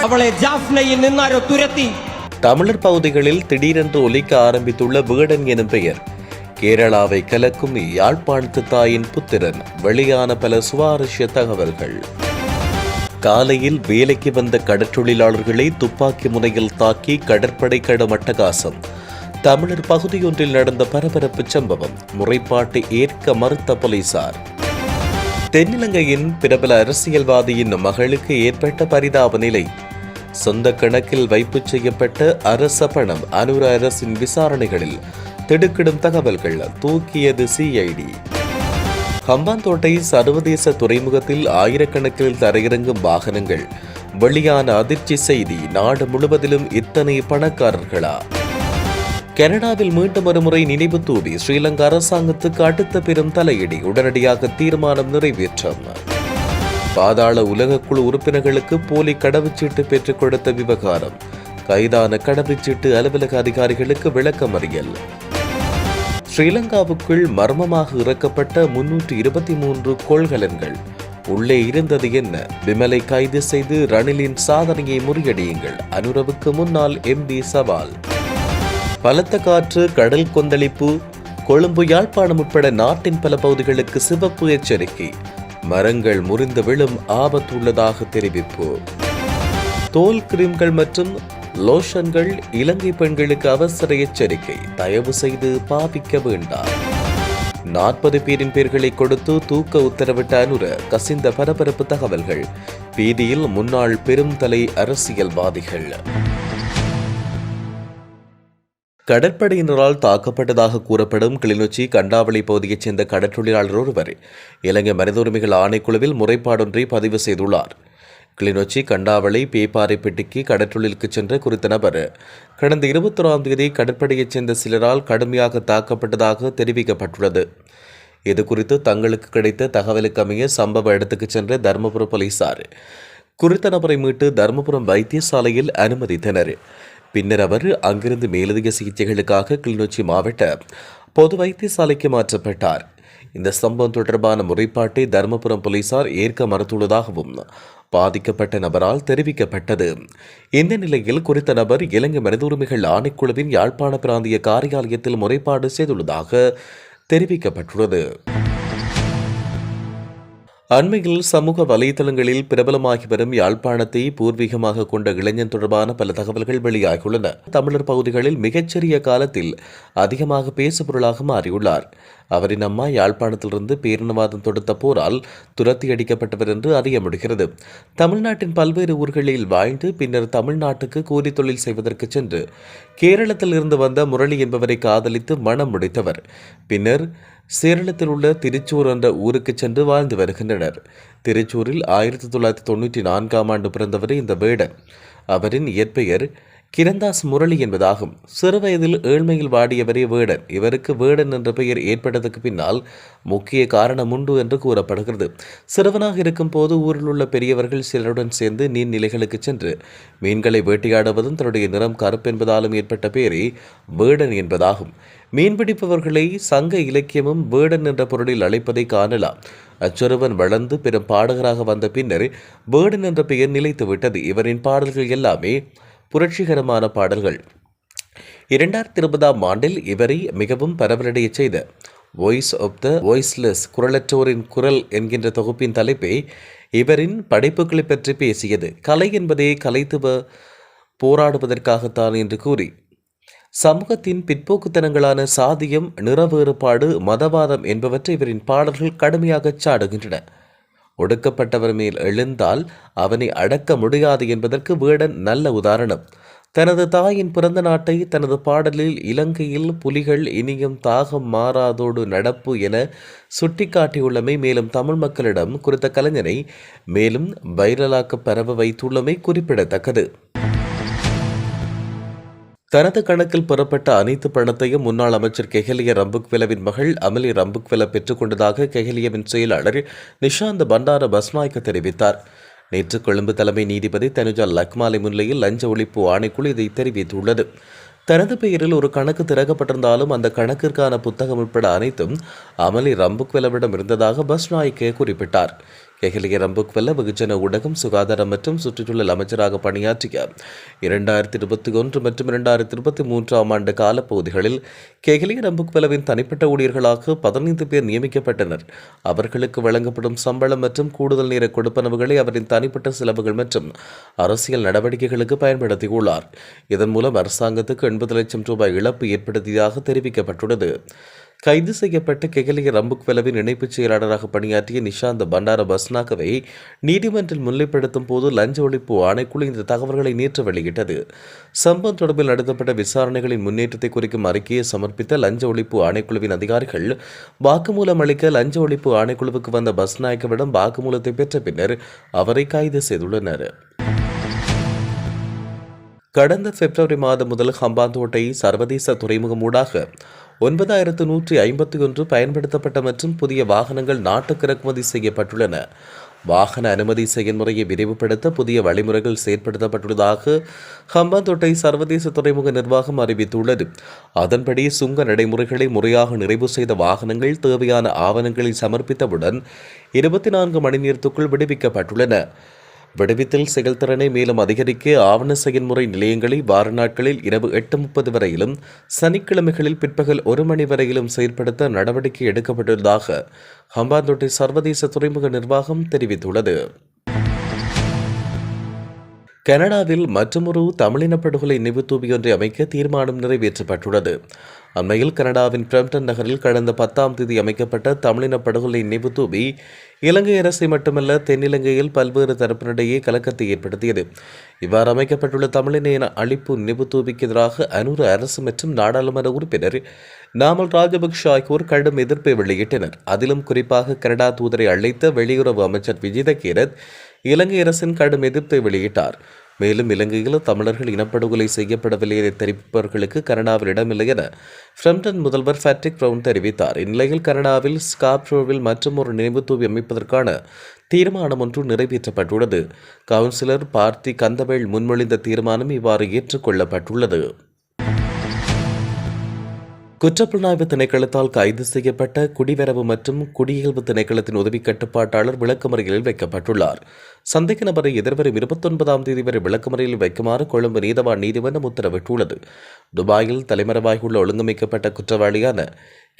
അവളെ ജാഫ്നയിൽ നിന്നാരോ തുരത്തി தமிழர் பகுதிகளில் திடீரென்று ஒலிக்க ஆரம்பித்துள்ள வேடன் எனும் பெயர் கேரளாவை கலக்கும் யாழ்ப்பாணத்து தாயின் புத்திரன் வெளியான பல சுவாரஸ்ய தகவல்கள் காலையில் வேலைக்கு வந்த கடற்றொழிலாளர்களை துப்பாக்கி முனையில் தாக்கி கடற்படை கடும் அட்டகாசம் தமிழர் பகுதியொன்றில் நடந்த பரபரப்பு சம்பவம் முறைப்பாட்டை ஏற்க மறுத்த போலீசார் தென்னிலங்கையின் பிரபல அரசியல்வாதியின் மகளுக்கு ஏற்பட்ட பரிதாப நிலை சொந்த கணக்கில் வைப்பு செய்யப்பட்ட அரச பணம் அனுர அரசின் விசாரணைகளில் திடுக்கிடும் தகவல்கள் தூக்கியது சிஐடி ஹம்பாந்தோட்டை சர்வதேச துறைமுகத்தில் ஆயிரக்கணக்கில் தரையிறங்கும் வாகனங்கள் வெளியான அதிர்ச்சி செய்தி நாடு முழுவதிலும் இத்தனை பணக்காரர்களா? கனடாவில் மீண்டும் ஒருமுறை நினைவு தூவி ஸ்ரீலங்கா அரசாங்கத்துக்கு அடுத்த பெரும் தலையீடு உடனடியாக தீர்மானம் நிறைவேற்றம். பாதாள உலகக்குழு உறுப்பினர்களுக்கு போலி கடவுச்சீட்டு பெற்றுக் கொடுத்த விவகாரம். கைதான கடவுச்சீட்டு அலுவலக அதிகாரிகளுக்கு விளக்கமறியல். ஸ்ரீலங்காவுக்குள் மர்மமாக இறக்கப்பட்ட முன்னூற்று இருபத்தி மூன்று கொள்கலன்கள். உள்ளே இருந்தது என்ன? விமலை கைது செய்து ரணிலின் சாதனையை முறியடியுங்கள். அனுரவுக்கு முன்னால் எம்பி சவால். பலத்த காற்று கடல் கொந்தளிப்பு கொழும்பு யாழ்ப்பாணம் உட்பட நாட்டின் பல பகுதிகளுக்கு சிவப்பு எச்சரிக்கை. மரங்கள் முறிந்து விழும் ஆபத்துள்ளதாக தெரிவிப்பு. தோல் கிரீம்கள் மற்றும் லோஷன்கள் இலங்கை பெண்களுக்கு அவசர எச்சரிக்கை. தயவு செய்து பாவிக்க வேண்டாம். நாற்பது பேரின் பேர்களை கொடுத்து தூக்க உத்தரவிட்ட அனுர கசிந்த பரபரப்பு தகவல்கள். வீதியில் முன்னாள் பெரும் தலை அரசியல்வாதிகள். கடற்படையினரால் தாக்கப்பட்டதாக கூறப்படும் கிளிநொச்சி கண்டாவளி பகுதியைச் சேர்ந்த கடற்றொழிலாளர் ஒருவர் இலங்கை மனித உரிமைகள் ஆணைக்குழுவில் முறைப்பாடொன்றை பதிவு செய்துள்ளார். கிளிநொச்சி கண்டாவளை பேப்பாறைப்பட்டிக்கு கடற்றொழிலுக்கு சென்ற குறித்த நபர் கடந்த இருபத்தொராம் தேதி கடற்படையைச் சேர்ந்த சிலரால் கடுமையாக தாக்கப்பட்டதாக தெரிவிக்கப்பட்டுள்ளது. இது குறித்து தங்களுக்கு கிடைத்த தகவலுக்கமைய சம்பவ இடத்துக்கு சென்ற தருமபுரம் போலீசார் குறித்த நபரை மீட்டு தருமபுரம் வைத்தியசாலையில் அனுமதித்தனர். பின்னர் அவர் அங்கிருந்து மேலதிக சிகிச்சைகளுக்காக கிளிநொச்சி மாவட்ட பொது வைத்தியசாலைக்கு மாற்றப்பட்டார். இந்த சம்பவம் தொடர்பான முறைப்பாட்டை தருமபுரம் போலீசார் ஏற்க மறுத்துள்ளதாகவும் பாதிக்கப்பட்ட நபரால் தெரிவிக்கப்பட்டது. இந்த நிலையில் குறித்த நபர் இலங்கை மனித உரிமைகள் ஆணைக்குழுவின் யாழ்ப்பாண பிராந்திய காரியாலயத்தில் முறைப்பாடு செய்துள்ளதாக தெரிவிக்கப்பட்டுள்ளது. அண்மையில் சமூக வலைதளங்களில் பிரபலமாகி வரும் யாழ்ப்பாணத்தை பூர்வீகமாக கொண்ட இளைஞன் தொடர்பான பல தகவல்கள் வெளியாகியுள்ளன. தமிழர் பகுதிகளில் மிகச்சிறிய காலத்தில் அதிகமாக பேசுபொருளாக மாறியுள்ளார். அவரின் அம்மா யாழ்ப்பாணத்திலிருந்து பேரினவாதம் தொடுத்த போரால் துரத்தி அடிக்கப்பட்டவர் என்று அறிய முடிகிறது தமிழ்நாட்டின் பல்வேறு ஊர்களில் வாழ்ந்து பின்னர் தமிழ்நாட்டுக்கு கூலி தொழில் செய்வதற்கு சென்று கேரளத்தில் இருந்து வந்த முரளி என்பவரை காதலித்து மனம் முடித்தவர். பின்னர் சேரளத்தில் உள்ள திருச்சூர் என்ற ஊருக்கு சென்று வாழ்ந்து வருகின்றனர். திருச்சூரில் ஆயிரத்தி தொள்ளாயிரத்தி தொண்ணூற்றி நான்காம் ஆண்டு பிறந்தவர் இந்த வேடன். அவரின் இயற்பெயர் கிரந்தாஸ் முரளி என்பதாகும். சிறுவயதில் ஏழ்மையில் வாடியவரே வேடன். இவருக்கு வேடன் என்ற பெயர் ஏற்பட்டதற்கு பின்னால் முக்கிய காரணம் உண்டு என்று கூறப்படுகிறது. சிறுவனாக இருக்கும் போது ஊரில் உள்ள பெரியவர்கள் சிலருடன் சேர்ந்து நீர்நிலைகளுக்கு சென்று மீன்களை வேட்டையாடுவதும் தன்னுடைய நிறம் கருப்பு என்பதாலும் ஏற்பட்ட பெயரே வேடன் என்பதாகும். மீன்பிடிப்பவர்களை சங்க இலக்கியமும் வேடன் என்ற பொருளில் அழைப்பதை காணலாம். அச்சிறுவன் வளர்ந்து பெரும் பாடகராக வந்த பின்னர் வேடன் என்ற பெயர் நிலைத்துவிட்டது. இவரின் பாடல்கள் எல்லாமே புரட்சிகரமான பாடல்கள். இரண்டாயிரத்தி இருபதாம் ஆண்டில் இவரை மிகவும் பரவலடைய செய்த வாய்ஸ் ஆஃப் த வாய்ஸ்லெஸ் குரலற்றோரின் குரல் என்கின்ற தொகுப்பின் தலைப்பை இவரின் படைப்புகளை பற்றி பேசியது. கலை என்பதே கலைத்துவ போராடுவதற்காகத்தான் என்று கூறி சமூகத்தின் பிற்போக்குத்தனங்களான சாதியம் நிற வேறுபாடு மதவாதம் என்பவற்றை இவரின் பாடல்கள் கடுமையாகச் சாடுகின்றன. ஒடுக்கப்பட்டவர் மேல் எழுந்தால் அவனை அடக்க முடியாது என்பதற்கு வேடன் நல்ல உதாரணம். தனது தாயின் பிறந்த நாட்டை தனது பாடலில் இலங்கையில் புலிகள் இனியும் தாகம் மாறாதோடு நடப்பு என சுட்டிக்காட்டியுள்ளமை மேலும் தமிழ் மக்களிடம் குறித்த கலைஞரை மேலும் வைரலாக்க பரவ வைத்துள்ளமை குறிப்பிடத்தக்கது. தனது கணக்கில் பெறப்பட்ட அனைத்து பணத்தையும் முன்னாள் அமைச்சர் கெஹலிய ரம்புக்வெலவின் மகள் அமலி ரம்புக்வெல பெற்றுக்கொண்டதாக கெஹலியவின் செயலாளர் நிஷாந்த் பண்டார பஸ்நாய்க்கு தெரிவித்தார். நேற்று கொழும்பு தலைமை நீதிபதி தனுஜா லக்மாலை முன்னிலையில் லஞ்ச ஒழிப்பு ஆணைக்குழு இதை தெரிவித்துள்ளது. தனது பெயரில் ஒரு கணக்கு திறக்கப்பட்டிருந்தாலும் அந்த கணக்கிற்கான புத்தகம் உட்பட அனைத்தும் அமலி ரம்புக்வெலவிடம் இருந்ததாக பஸ்நாயக்கே குறிப்பிட்டார். கெஹலிய ரம்புக்வெல்ல வெகுஜன ஊடகம் சுகாதாரம் மற்றும் சுற்றுச்சூழல் அமைச்சராக பணியாற்றிய இரண்டாயிரத்தி இருபத்தி ஒன்று மற்றும் இரண்டாயிரத்தி இருபத்தி மூன்றாம் ஆண்டு காலப்பகுதிகளில் கேகலிய ரம்புக்வெலவின் தனிப்பட்ட ஊழியர்களாக பதினைந்து பேர் நியமிக்கப்பட்டனர். அவர்களுக்கு வழங்கப்படும் சம்பளம் மற்றும் கூடுதல் நேர கொடுப்பனவுகளை அவரின் தனிப்பட்ட செலவுகள் மற்றும் அரசியல் நடவடிக்கைகளுக்கு பயன்படுத்தியுள்ளார். இதன் மூலம் அரசாங்கத்துக்கு எண்பது லட்சம் ரூபாய் இழப்பு ஏற்படுத்தியதாக தெரிவிக்கப்பட்டுள்ளது. கைது செய்யப்பட்ட கெகலிய ரம்புக்வெலவின் இணைப்புச் செயலாளராக பணியாற்றிய நிஷாந்த் பண்டார பஸ்னாகவை நீதிமன்றில் முன்னிலைப்படுத்தும் போது லஞ்ச ஒழிப்பு ஆணைக்குழு இந்த தகவல்களை நேற்று வெளியிட்டது. சம்பவம் தொடர்பில் நடத்தப்பட்ட விசாரணைகளின் முன்னேற்றத்தை குறிக்கும் அறிக்கையை சமர்ப்பித்த லஞ்ச ஒழிப்பு ஆணைக்குழுவின் அதிகாரிகள் வாக்குமூலம் அளிக்க லஞ்ச ஒழிப்பு ஆணைக்குழுவுக்கு வந்த பஸ்நாயக்கவிடம் வாக்குமூலத்தை பெற்ற பின்னர் அவரை கைது செய்துள்ளனர். கடந்த பிப்ரவரி மாதம் முதல் ஹம்பாந்தோட்டை சர்வதேச துறைமுகம் ஊடாக ஒன்பதாயிரத்து நூற்றி ஐம்பத்தி ஒன்று பயன்படுத்தப்பட்ட மற்றும் புதிய வாகனங்கள் நாட்டுக்கு இறக்குமதி செய்யப்பட்டுள்ளன. வாகன அனுமதி செயல்முறையை விரிவுபடுத்த புதிய வழிமுறைகள் செயற்படுத்தப்பட்டுள்ளதாக ஹம்பாந்தோட்டை சர்வதேச துறைமுக நிர்வாகம் அறிவித்துள்ளது. அதன்படி சுங்க நடைமுறைகளை முறையாக நிறைவு செய்த வாகனங்கள் தேவையான ஆவணங்களை சமர்ப்பித்தவுடன் இருபத்தி நான்கு மணி நேரத்துக்குள் விடுவிக்கப்பட்டுள்ளன. விடுவித்தல் செயல்திறனை மேலும் அதிகரிக்க ஆவண செயல்முறை நிலையங்களை வார நாட்களில் இரவு எட்டு முப்பது வரையிலும் சனிக்கிழமைகளில் பிற்பகல் ஒரு மணி வரையிலும் செயற்படுத்த நடவடிக்கை எடுக்கப்பட்டுள்ளதாக ஹம்பாந்தோட்டை சர்வதேச துறைமுக நிர்வாகம் தெரிவித்துள்ளது. கனடாவில் மற்றொரு தமிழின படுகொலை நினைவுத்தூபி ஒன்றை அமைக்க தீர்மானம் நிறைவேற்றப்பட்டுள்ளது. அண்மையில் கனடாவின் பிரம்டன் நகரில் கடந்த பத்தாம் தேதி அமைக்கப்பட்ட தமிழின படுகொலை நினைவுத்தூபி இலங்கை அரசை மட்டுமல்ல தென்னிலங்கையில் பல்வேறு தரப்பினரிடையே கலக்கத்தை ஏற்படுத்தியது. இவ்வாறு அமைக்கப்பட்டுள்ள தமிழின என அழிப்பு நினைவுத்தூபிக்கு எதிராக அனூறு அரசு மற்றும் நாடாளுமன்ற உறுப்பினர் நாமல் ராஜபக்ஷ ஆகியோர் கடும் எதிர்ப்பை வெளியிட்டனர். அதிலும் குறிப்பாக கனடா தூதரை அழைத்த வெளியுறவு அமைச்சர் விஜித கீரத் இலங்கை அரசின் கடும் எதிர்ப்பை வெளியிட்டார். மேலும் இலங்கையில் தமிழர்கள் இனப்படுகொலை செய்யப்படவில்லை என தெரிவிப்பவர்களுக்கு கனடாவில் இடமில்லை என பிரம்டன் முதல்வர் ஃபேட்ரிக் பிரவுன் தெரிவித்தார். இந்நிலையில் கனடாவில் ஸ்காப்ரோவில் மற்றும் ஒரு நினைவுத்தூவி அமைப்பதற்கான தீர்மானம் ஒன்று நிறைவேற்றப்பட்டுள்ளது. கவுன்சிலர் பார்த்தி கந்தவேல் முன்மொழிந்த தீர்மானம் இவ்வாறு ஏற்றுக்கொள்ளப்பட்டுள்ளது. குற்றப்புலனாய்வு திணைக்களத்தால் கைது செய்யப்பட்ட குடிவரவு மற்றும் குடியியல்பு திணைக்களத்தின் உதவி கட்டுப்பாட்டாளர் விளக்கமறியலில் வைக்கப்பட்டுள்ளார். சந்தேக நபரை எதிர்வரும் இருபத்தொன்பதாம் தேதி வரை விளக்கமறியலில் வைக்குமாறு கொழும்பு நீதவான் நீதிமன்றம் உத்தரவிட்டுள்ளது. துபாயில் தலைமறைவாகியுள்ள ஒழுங்கமைக்கப்பட்ட குற்றவாளியான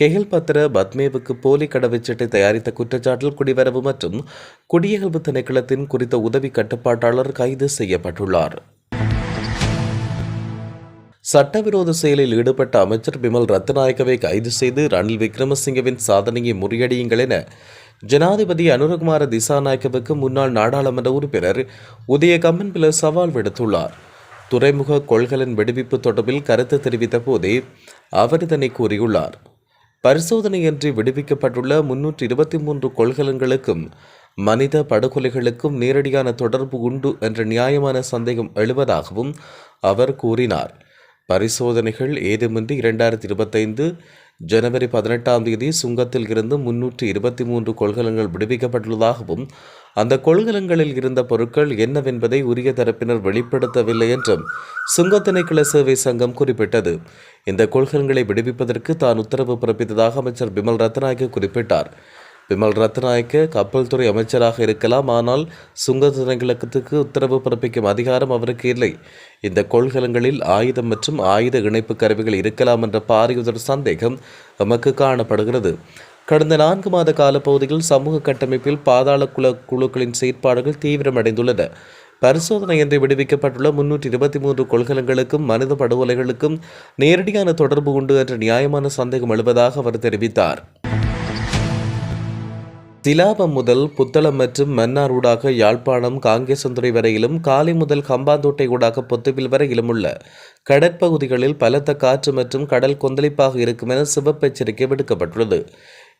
கெஹில் பத்ர பத்மேவுக்கு போலி கடவுச்சீட்டை தயாரித்த குற்றச்சாட்டில் குடிவரவு மற்றும் குடியகல்வு திணைக்களத்தின் குறித்த உதவி கட்டுப்பாட்டாளர் கைது செய்யப்பட்டுள்ளார். சட்டவிரோத செயலில் ஈடுபட்ட அமைச்சர் பிமல் ரத்நாயக்கவை கைது செய்து ரணில் விக்ரமசிங்கவின் சாதனையை முறியடியுங்கள் என ஜனாதிபதி அனுரகுமார திசாநாயக்கவுக்கு முன்னாள் நாடாளுமன்ற உறுப்பினர் உதய பிலர் சவால் விடுத்துள்ளார். துறைமுக கொள்கலன் விடுவிப்பு தொடர்பில் கருத்து தெரிவித்த போதே அவர் இதனை கூறியுள்ளார். பரிசோதனையின்றி விடுவிக்கப்பட்டுள்ள முன்னூற்றி இருபத்தி மூன்று கொள்கலன்களுக்கும் மனித படுகொலைகளுக்கும் நேரடியான தொடர்பு உண்டு என்ற நியாயமான சந்தேகம் எழுவதாகவும் அவர் கூறினார். பரிசோதனைகள் ஏதுமின்றி இரண்டாயிரத்தி இருபத்தைந்து ஜனவரி பதினெட்டாம் தேதி சுங்கத்தில் இருந்து முன்னூற்றி இருபத்தி மூன்று கொள்கலங்கள் விடுவிக்கப்பட்டுள்ளதாகவும் அந்த கொள்கலங்களில் இருந்த பொருட்கள் என்னவென்பதை உரிய தரப்பினர் வெளிப்படுத்தவில்லை என்றும் சுங்க திணைக்கள சேவை சங்கம் குறிப்பிட்டது. இந்த கொள்கலங்களை விடுவிப்பதற்கு தான் உத்தரவு பிறப்பித்ததாக அமைச்சர் பிமல் ரத்நாயக்க குறிப்பிட்டார். விமல் ரத்நாயக்க கப்பல் துறை அமைச்சராக இருக்கலாம் ஆனால் சுங்க திணைக்களத்துக்கு உத்தரவு பிறப்பிக்கும் அதிகாரம் அவருக்கு இல்லை. இந்த கொள்கலங்களில் ஆயுதம் மற்றும் ஆயுத இணைப்பு கருவிகள் இருக்கலாம் என்ற பாரியுதர் சந்தேகம் நமக்கு காணப்படுகிறது. கடந்த நான்கு மாத காலப்பகுதியில் சமூக கட்டமைப்பில் பாதாள குல குழுக்களின் செயற்பாடுகள் தீவிரமடைந்துள்ளன. பரிசோதனையின்றி விடுவிக்கப்பட்டுள்ள முன்னூற்றி இருபத்தி மூன்று கொள்கலங்களுக்கும் மனித படுகொலைகளுக்கும் நேரடியான தொடர்பு உண்டு என்ற நியாயமான சந்தேகம் எழுவதாக அவர் தெரிவித்தார். திலாபம் முதல் புத்தளம் மற்றும் மன்னார் ஊடாக யாழ்ப்பாணம் காங்கேசந்துறை வரையிலும் காலை முதல் கம்பாந்தோட்டை ஊடாக பொத்துவில் வரையிலும் உள்ள கடற்பகுதிகளில் பலத்த காற்று மற்றும் கடல் கொந்தளிப்பாக இருக்கும் என சிவப்பு எச்சரிக்கை விடுக்கப்பட்டுள்ளது.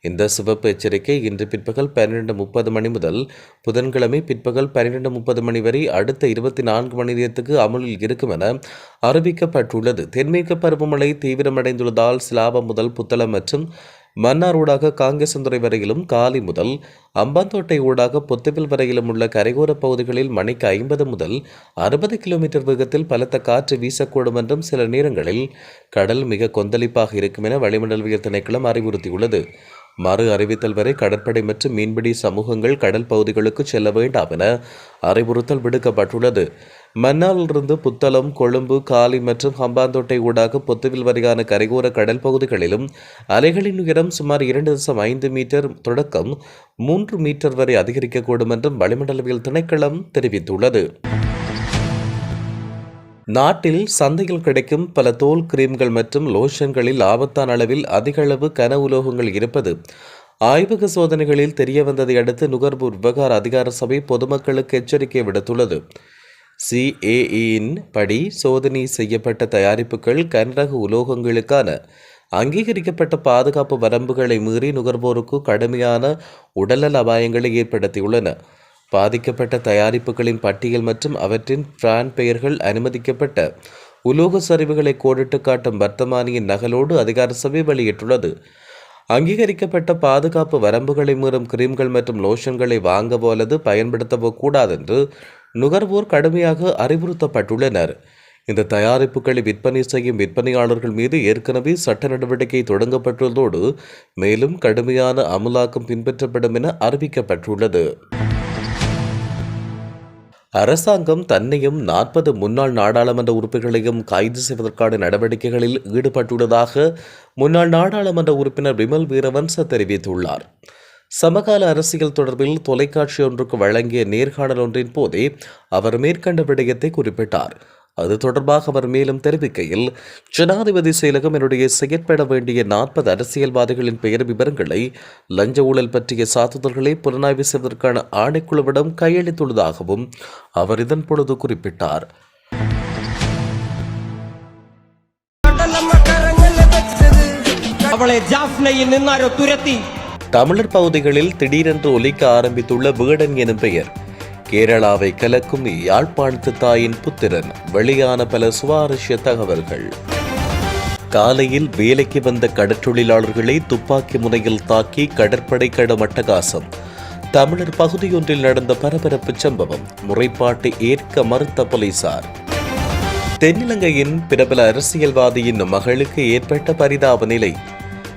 இந்த சிவப்பு எச்சரிக்கை இன்று பிற்பகல் பன்னிரண்டு முப்பது மணி முதல் புதன்கிழமை பிற்பகல் பன்னிரண்டு முப்பது மணி வரை அடுத்த இருபத்தி நான்கு மணி நேரத்துக்கு அமலில் இருக்கும் என அறிவிக்கப்பட்டுள்ளது. தென்மேற்கு பருவமழை தீவிரமடைந்துள்ளதால் சிலாபம் முதல் புத்தளம் மற்றும் மன்னார் ஊடாக காங்கேசந்துறை வரையிலும் காலை முதல் அம்பாந்தோட்டை ஊடாக பொத்துவில் வரையிலும் உள்ள கரையோர பகுதிகளில் மணிக்கு ஐம்பது முதல் அறுபது கிலோமீட்டர் வேகத்தில் பலத்த காற்று வீசக்கூடும் என்றும் சில நேரங்களில் கடல் மிக கொந்தளிப்பாக இருக்கும் என வளிமண்டலவியல் திணைக்களம் அறிவுறுத்தியுள்ளது. மறு அறிவித்தல் வரை கடற்படை மற்றும் மீன்பிடி சமூகங்கள் கடல் பகுதிகளுக்கு செல்ல வேண்டாம் என அறிவுறுத்தல் விடுக்கப்பட்டுள்ளது. மன்னாரிலிருந்து புத்தளம் கொழும்பு காலி மற்றும் ஹம்பாந்தோட்டை ஊடாக பொத்துவில் வரையான கரையோர கடல் பகுதிகளிலும் அலைகளின் உயரம் சுமார் இரண்டு தசம் ஐந்து மீட்டர் தொடக்கம் மூன்று மீட்டர் வரை அதிகரிக்கக்கூடும் என்றும் வளிமண்டலவியல் திணைக்களம் தெரிவித்துள்ளது. நாட்டில் சந்தையில் கிடைக்கும் பல தோல் கிரீம்கள் மற்றும் லோஷன்களில் ஆபத்தான அளவில் அதிக அளவு கன உலோகங்கள் இருப்பது ஆய்வக சோதனைகளில் தெரிய வந்ததை அடுத்து நுகர்வோர் விவகார அதிகார சபை பொதுமக்களுக்கு எச்சரிக்கை விடுத்துள்ளது. சிஏஇன் படி சோதனை செய்யப்பட்ட தயாரிப்புகள் கனரக உலோகங்களுக்கான அங்கீகரிக்கப்பட்ட பாதுகாப்பு வரம்புகளை மீறி நுகர்வோருக்கு கடுமையான உடல்நல அபாயங்களை ஏற்படுத்தியுள்ளன. பாதிக்கப்பட்ட தயாரிப்புகளின் பட்டியல் மற்றும் அவற்றின் பிராண்ட் பெயர்கள் அனுமதிக்கப்பட்ட உலோக சரிவுகளை கோடிட்டு காட்டும் வர்த்தமானியின் நகலோடு அதிகார சபை வெளியிட்டுள்ளது. அங்கீகரிக்கப்பட்ட பாதுகாப்பு வரம்புகளை மீறும் கிரீம்கள் மற்றும் லோஷன்களை வாங்கவோ அல்லது பயன்படுத்தவோ கூடாதென்று நுகர்வோர் கடுமையாக அறிவுறுத்தப்பட்டுள்ளனர். இந்த தயாரிப்புகளை விற்பனை செய்யும் விற்பனையாளர்கள் மீது ஏற்கனவே சட்ட நடவடிக்கை தொடங்கப்பட்டுள்ளதோடு மேலும் கடுமையான அமலாக்கம் பின்பற்றப்படும் என அறிவிக்கப்பட்டுள்ளது. அரசாங்கம் தன்னையும் நாற்பது முன்னாள் நாடாளுமன்ற உறுப்பினர்களையும் கைது செய்வதற்கான நடவடிக்கைகளில் ஈடுபட்டுள்ளதாக முன்னாள் நாடாளுமன்ற உறுப்பினர் விமல் வீரவன்ச தெரிவித்துள்ளார். சமகால அரசியல் தொடர்பில் தொலைக்காட்சி ஒன்றுக்கு வழங்கிய நேர்காணல் ஒன்றின் போதே அவர் மேற்கண்ட விடயத்தை குறிப்பிட்டார் அது தொடர்பாக அவர் மேலும் தெரிவிக்கையில் ஜனாதிபதி செயலகம் என்னுடைய செயற்பட வேண்டிய நாற்பது அரசியல்வாதிகளின் பெயர் விவரங்களை லஞ்ச ஊழல் பற்றிய சாத்துதல்களை புலனாய்வு செய்வதற்கான ஆணைக்குழுவிடம் கையளித்துள்ளதாகவும் அவர் இதன் பொழுது குறிப்பிட்டார் അവളെ ജാഫ്നയിൽ നിന്നാരോ തുരത്തി தமிழர் பகுதிகளில் திடீரென்று ஒலிக்க ஆரம்பித்துள்ள வேடன் எனும் பெயர். கேரளாவை கலக்கும் யாழ்ப்பாணத்து தாயின் புத்திரன் வெளியான பல சுவாரஸ்ய தகவல்கள். காலையில் வேலைக்கு வந்த கடற்றொழிலாளர்களை துப்பாக்கி முனையில் தாக்கி கடற்படை கடும் அட்டகாசம். தமிழர் பகுதியொன்றில் நடந்த பரபரப்பு சம்பவம் முறைப்பாட்டை ஏற்க மறுத்த போலீசார். தென்னிலங்கையின் பிரபல அரசியல்வாதியின் மகளுக்கு ஏற்பட்ட பரிதாப நிலை.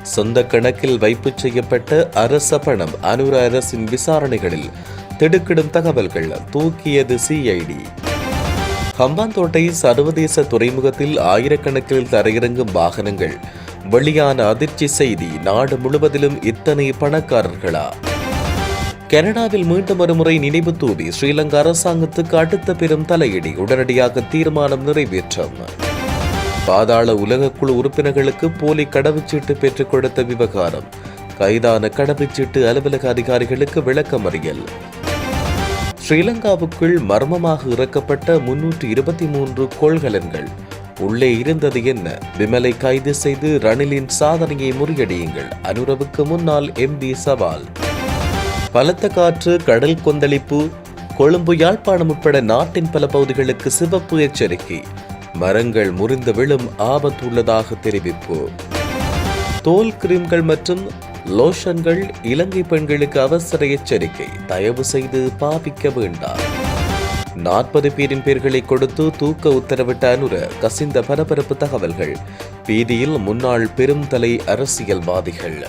சொந்த கணக்கில் வைப்பு செய்யப்பட்ட அரச பணம் அனுர அரசின் விசாரணைகளில் திடுக்கிடும் தகவல்கள் தூக்கியது சிஐடி ஹம்பாந்தோட்டை சர்வதேச துறைமுகத்தில் ஆயிரக்கணக்கில் தரையிறங்கும் வாகனங்கள் வெளியான அதிர்ச்சி செய்தி நாடு முழுவதிலும் இத்தனை பணக்காரர்களா? கனடாவில் மீண்டும் ஒருமுறை நினைவு தூவி ஸ்ரீலங்கா அரசாங்கத்துக்கு அடுத்த பெரும் தலையீடு உடனடியாக தீர்மானம் நிறைவேற்றம். பாதாள உலகக்குழு உறுப்பினர்களுக்கு போலி கடவுச்சீட்டு பெற்றுக் கொடுத்த விவகாரம். கைதான கடவுச்சீட்டு அலுவலக அதிகாரிகளுக்கு விளக்கமறியல். ஸ்ரீலங்காவுக்குள் மர்மமாக இறக்கப்பட்ட முன்னூற்று இருபத்தி மூன்று கொள்கலன்கள். உள்ளே இருந்தது என்ன? விமலை கைது செய்து ரணிலின் சாதனையை முறியடியுங்கள். அனுரவுக்கு முன்னால் எம்பி சவால். பலத்த காற்று கடல் கொந்தளிப்பு கொழும்பு யாழ்ப்பாணம் உட்பட நாட்டின் பல பகுதிகளுக்கு சிவப்பு எச்சரிக்கை. மரங்கள் முறிந்து விழும் ஆபத்து உள்ளதாக தெரிவிப்பு. தோல் கிரீம்கள் மற்றும் லோஷன்கள் இலங்கை பெண்களுக்கு அவசர எச்சரிக்கை. தயவு செய்து பாவிக்க வேண்டாம். நாற்பது பேரின் பேர்களை கொடுத்து தூக்க உத்தரவிட்ட அனுர கசிந்த பரபரப்பு தகவல்கள். பீதியில் முன்னாள் பெரும் தலை அரசியல்வாதிகள்.